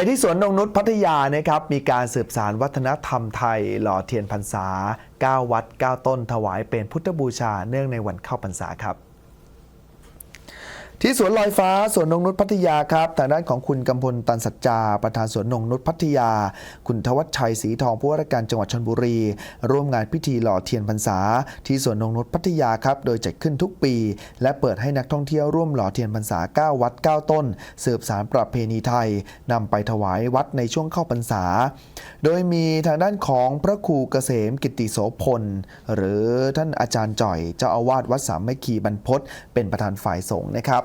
ไปที่สวนนงนุษย์พัทยานะครับมีการสืบสารวัฒนธรรมไทย หล่อเทียนพรรษา 9 วัด 9 ต้นถวายเป็นพุทธบูชาเนื่องในวันเข้าพรรษาครับ ที่สวนลอยฟ้าสวนนงนุษย์พัทยาครับทางด้านของคุณกำพลตันสัจจา ประธานสวนนงนุษย์พัทยา คุณทวัชชัยศรีทองผู้ว่าราชการจังหวัดชลบุรี ร่วมงานพิธีหล่อเทียนพรรษา ที่สวนนงนุษย์พัทยาครับโดยจัดขึ้นทุกปี และเปิดให้นักท่องเที่ยวร่วมหล่อเทียนพรรษา 9 วัด 9 ต้น สืบสารประเพณีไทยนำไปถวายวัดในช่วงเข้าพรรษา โดยมีทางด้านของพระครูเกษมกิติโสพลหรือท่านอาจารย์จ่อยเจ้าอาวาสวัดสามไมคีบรรพตเป็นประธานฝ่ายสงฆ์นะครับ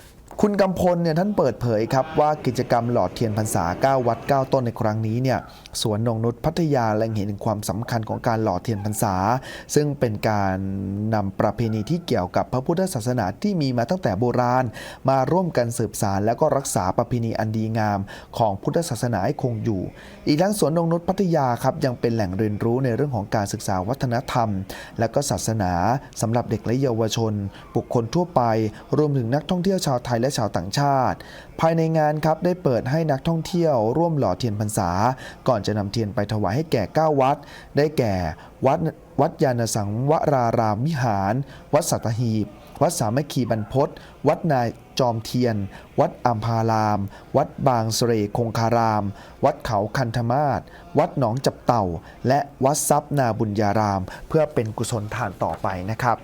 คุณกำพลเนี่ยท่านเปิดเผยครับว่ากิจกรรมหลอดเทียนพรรษา 9 วัด 9 ต้นในครั้งนี้เนี่ยสวนนงนุษย์พัทยาแหล่งเห็นถึงความสำคัญของการหล่อเทียนพรรษา ซึ่งเป็นการนำประเพณีที่เกี่ยวกับพระพุทธศาสนาที่มีมาตั้งแต่โบราณ มาร่วมกันสืบสารและก็รักษาประเพณีอันดีงาม ของพุทธศาสนาให้คงอยู่ อีกทั้งสวนนงนุษย์พัทยาครับยังเป็นแหล่งเรียนรู้ในเรื่องของการศึกษาวัฒนธรรม และก็ศาสนาสำหรับเด็กและเยาวชน บุคคลทั่วไป รวมถึงนักท่องเที่ยวชาวไทยและชาวต่างชาติ ภายในงานครับได้เปิดให้นักท่องเที่ยวร่วมหล่อเทียนพรรษา ก่อนจะนำเทียนไปถวายให้แก่ 9 วัด ได้แก่วัดวัดยานสังวรารามวิหาร วัดสัตหีบ วัดสามัคคีบรรพตวัดนายจอมเทียน วัดอัมพาราม วัดบางเสรคงคาราม วัดเขาคันธมาศวัดหนองจับเต่า และวัดทรัพนาบุญญาราม เพื่อเป็นกุศลทานต่อไปนะครับ